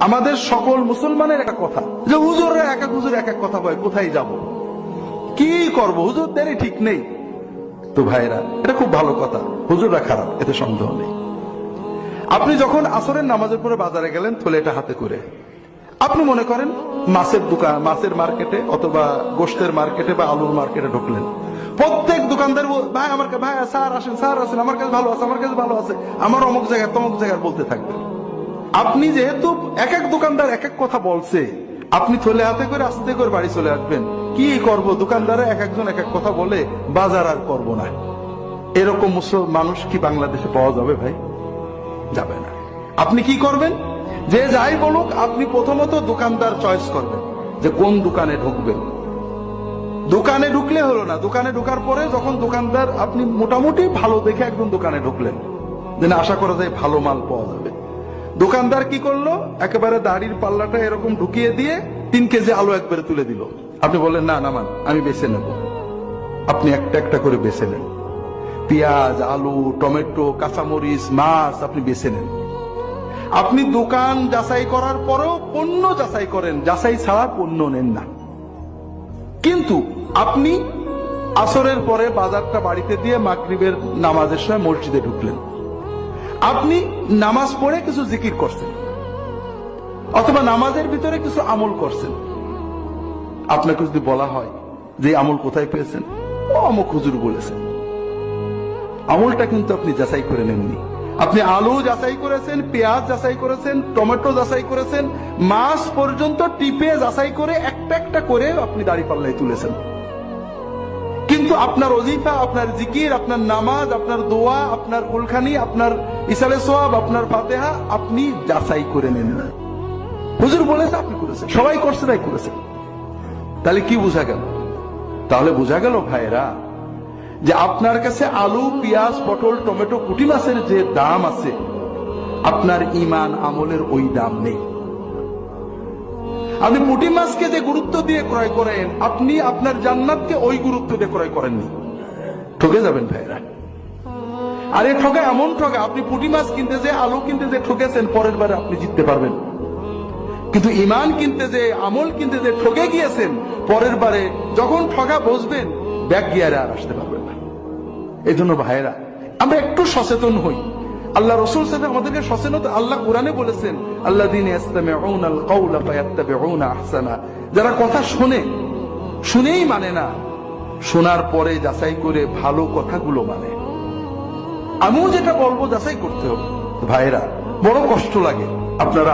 আমাদের সকল মুসলমানের একটা কথা। যে হুজুররা এক এক হুজুর এক এক কথা বলে, কোথায় যাব? কি করব? হুজুরদেরই ঠিক নেই। তো ভাইরা এটা খুব ভালো কথা। হুজুররা খারাপ, এতে সন্দেহ নেই। আপনি যখন আসরের নামাজের পরে বাজারে গেলেন থলেটা হাতে করে। আপনি মনে করেন মাছের দোকান, মাছের মার্কেটে অথবা গোষ্ঠের মার্কেটে বা আলুর মার্কেটে ঢুকলেন। প্রত্যেক দোকানদার ভাই, আমার ভাই, স্যার আসেন স্যার আসেন, আমার কাছে ভালো আছে, আমার কাছে ভালো আছে। আমার অমুক জায়গায়, তমুক জায়গায় বলতে থাকবেন। আপনি যেহেতু এক এক দোকানদার এক এক কথা বলছে, আপনি থলে হাতে করে আস্তে করে বাড়ি চলে আসবেন। কি করব? দোকানদারে এক একজন এক এক কথা বলে, বাজার আর করব না। এরকম মানুষ কি বাংলাদেশে পাওয়া যাবে ভাই? যাবে না। আপনি কি করবেন? যে যাই বলুক, আপনি প্রথমত দোকানদার চয়েস করবেন, যে কোন দোকানে ঢুকবেন। দোকানে ঢুকলে হলো না। দোকানে ঢুকার পরে যখন দোকানদার আপনি মোটামুটি ভালো দেখে একদম দোকানে ঢুকলেন যেন আশা করা যায় ভালো মাল পাওয়া যাবে। দোকানদার কি করল? একেবারে দাড়ির পাল্লাটা এরকম ঢুকিয়ে দিয়ে তিন কেজি আলু একবারে তুলে দিল। আপনি বললেন, না নামান আমি বেছে নেব। আপনি একটা একটা করে বেছে নেন। পেঁয়াজ, আলু, টমেটো, কাঁচামরিচ, মাছ আপনি বেছে নেন। আপনি দোকান যাচাই করার পরেও পণ্য যাচাই করেন। যাচাই ছাড়া পণ্য নেন না। কিন্তু আপনি আসরের পরে বাজারটা বাড়িতে দিয়ে মাগরিবের নামাজের সময় মসজিদে ঢুকলেন। আপনি নামাজ পড়ে কিছু জিকির করছেন। অথবা নামাজের ভিতরে কিছু আমল করছেন। আপনাকে যদি বলা হয় যে আমল কোথায় পেয়েছেন, ও অমুক হুজুর বলেছেন। আমলটা কিন্তু আপনি যাচাই করে নেননি। আপনি আলু যাচাই করেছেন, পেঁয়াজ যাচাই করেছেন, টমেটো যাচাই করেছেন, মাছ পর্যন্ত টিপে যাচাই করে একটা একটা করে আপনি দাড়ি পাল্লায় তুলেছেন। কিন্তু আপনার অজিফা, আপনার জিকির, আপনার নামাজ, আপনার দোয়া, আপনার উলখানি, আপনার ইসালে সোয়াব আপনার ফাতেহা আপনি যাচাই করে নেন। হুজুর বলেছে, আপনি করেছেন। সবাই করছে, তাই করেছেন তাহলে কি বোঝা গেল? তাহলে বোঝা গেল ভাইরা যে আপনার কাছে আলু, পেঁয়াজ, পটল, টমেটো কুটি মাছের যে দাম আছে, আপনার ইমান আমলের ওই দাম নেই। আপনি পুঁটি মাছকে যে গুরুত্ব দিয়ে ক্রয় করেন, আপনি আপনার জান্নাতকে ওই গুরুত্ব দিয়ে ক্রয় করেননি। ঠকে যাবেন ভাইরা আরে ঠকে এমন ঠকে আপনি পুঁটি মাছ কিনতে যে, আলু কিনতে যে ঠকেছেন পরের বারে আপনি জিততে পারবেন। কিন্তু ইমান কিনতে যে, আমল কিনতে যে ঠকে গিয়েছেন, পরের বারে যখন ঠগা বসবেন, ব্যাগ গিয়ারে আর আসতে পারবেন না। এই জন্য ভাইরা আমরা একটু সচেতন হই। আল্লাহ রসুল সাথে আমাদেরকে সচেতন আল্লাহ কোরআনে বলেছেন আল্লাহ দিন আহসানা। যারা কথা শোনে, শুনেই মানে না, শোনার পরে যাচাই করে ভালো কথাগুলো মানে। আমিও যেটা বলব যাচাই করতে হবে। ভাইরা বড় কষ্ট লাগে। আপনারা